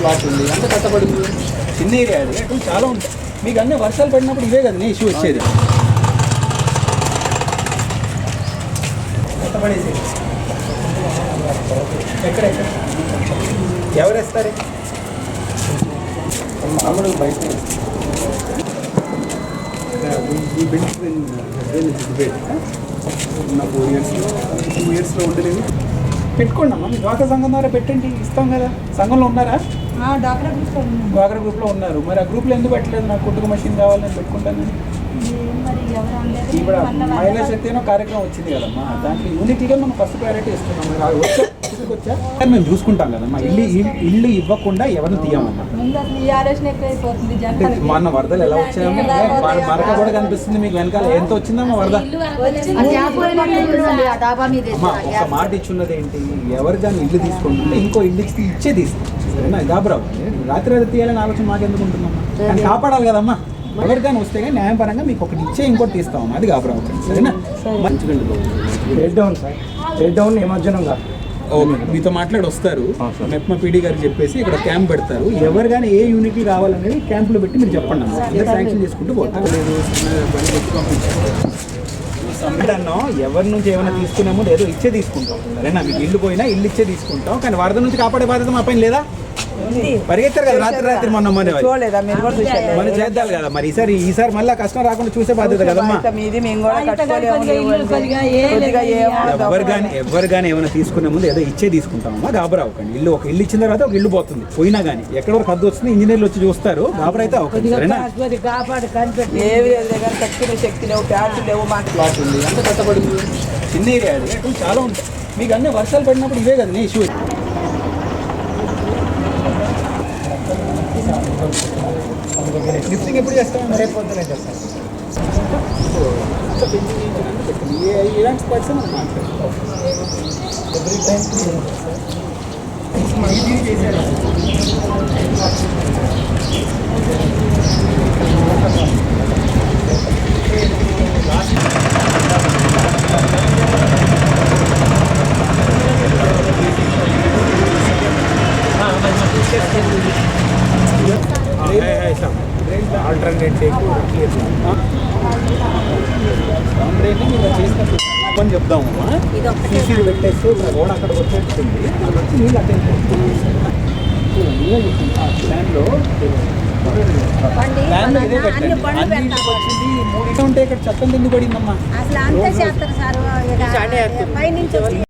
Plot ఉంది. అంత కట్టబడింది చిన్న ఏరియా అది. అటు చాలా ఉంటాయి మీకు అన్నీ వర్షాలు పడినప్పుడు ఇవే కదా ఇష్యూ వచ్చేది. కట్టబడేది ఎక్కడ ఎక్కడ? ఎవరు వేస్తారు? మామూలు బయట. ఈ బిల్డింగ్ నాకు ఇయర్స్లో టూ ఇయర్స్లో ఉండలేదు. పెట్టుకోండి అమ్మా మీ డ్వాక్రా సంఘం ద్వారా పెట్టండి ఇస్తాం కదా. సంఘంలో ఉన్నారా? డ్వాక్రా గ్రూప్లో ఉన్నారు. మరి ఆ గ్రూప్లో ఎందుకు పెట్టలేదు? నాకు కుట్టుకు మషిన్ కావాలి నేను పెట్టుకుంటాను ఇప్పుడు మహిళా శక్తి అనే కార్యక్రమం వచ్చింది కదమ్మా. దాంట్లో యూనిటీగా మనం ఫస్ట్ ప్రయారిటీ ఇస్తున్నాం. వచ్చా? మేము చూసుకుంటాం కదమ్మా. ఇల్లు ఇల్లు- ఇవ్వకుండా ఎవరిని తీయమమ్మా? ముందు అసలు ఈ ఆలోచన ఎక్కువైపోతుంది అంటే జనాలకి? మొన్న వరదలు ఎలా వచ్చాయో మన- మరక కూడా కనిపిస్తుంది మీకు వెనకాల. ఎంత వచ్చిందమ్మా వరద? ఒక మాట ఇచ్చున్నది ఏంటి? ఎవరు కానీ ఇల్లు తీసుకుంటుంటే ఇంకో ఇల్లు ఇచ్చి ఇచ్చే తీస్తాం సరేనా? గాబరావు రాత్రి రాత్రి తీయాలని ఆలోచన మాకు ఎందుకు ఉంటుందమ్మా కాపాడాలి కదమ్మా. ఎవరు కానీ వస్తే కానీ న్యాయపరంగా మీకు ఒకటి ఇచ్చే ఇంకోటి తీస్తామమ్మా అది గాబరావు సరేనా? మంచిగండి రెడ్ డౌన్ సార్ రెడ్ డౌన్ నిమజ్జనం కాదు. ఓకే. మీతో మాట్లాడి వస్తారు. మెప్మా పీడీ గారికి చెప్పేసి ఇక్కడ క్యాంప్ పెడతారు. ఎవరు కానీ ఏ యూనిటీ కావాలనేది క్యాంపులో పెట్టి మీరు చెప్పండి. అందరు శాంక్షన్ చేసుకుంటూ పోతాం సమ్మిడన్నో ఎవరి నుంచి ఏమైనా తీసుకున్నామో లేదో ఇచ్చే తీసుకుంటాం. సరేనా? మీకు ఇల్లు పోయినా ఇల్లు ఇచ్చే తీసుకుంటాం. కానీ వరద నుంచి కాపాడే బాధ్యత మా పైన లేదా? పరిగెత్తారు కదా రాత్రి రాత్రి మొన్న చూడలేదా? మీరు కూడా చూసారు మరి చేద్దాం కదా మరి. ఈసారి ఈసారి మళ్ళీ కష్టం రాకుండా చూసే బాధ్యత కదమ్మా. మీది. మేము కూడా ఎవరు కానీ ఎవరు కానీ ఏమైనా తీసుకునే ముందు ఏదో ఇచ్చే తీసుకుంటామమ్మా గాబరా అవ్వకండి. ఇల్లు ఒక ఇల్లు ఇచ్చిన తర్వాత ఒక ఇల్లు పోతుంది. పోయినా కానీ ఎక్కడ వరకు అద్దు వస్తుంది. ఇంజనీర్లు వచ్చి చూస్తారు. గాబరా అయితే అవ్వకండి. సరేనా? ఏవి శక్తి లేవు లేవు మాకు. ప్లాట్ ఉంది. అంత చిన్న ఏరియా చాలా ఉంటాయి. మీకు అన్ని వర్షాలు పడినప్పుడు ఇవే కదా ఇష్యూ లిఫ్టింగ్ ఎప్పుడు చేస్తాం? రేపు పొద్దునే చేస్తాం. ఇలాంటి మాట్లాడతాం ఎవ్రీ టైం చేశారు ఆల్టర్నేట్ చేసినట్టు అని చెప్దాము. సీసీలు పెట్టేస్తే ఇప్పుడు రోడ్ అక్కడికి వచ్చేస్తుంది. వచ్చి నీళ్ళు అటెండ్ ప్లాన్లో ఉంటే ఇక్కడ చెత్త ఎందుకు పడిందమ్మా? అసలు అంతే చేస్తారు సార్. పైనుంచి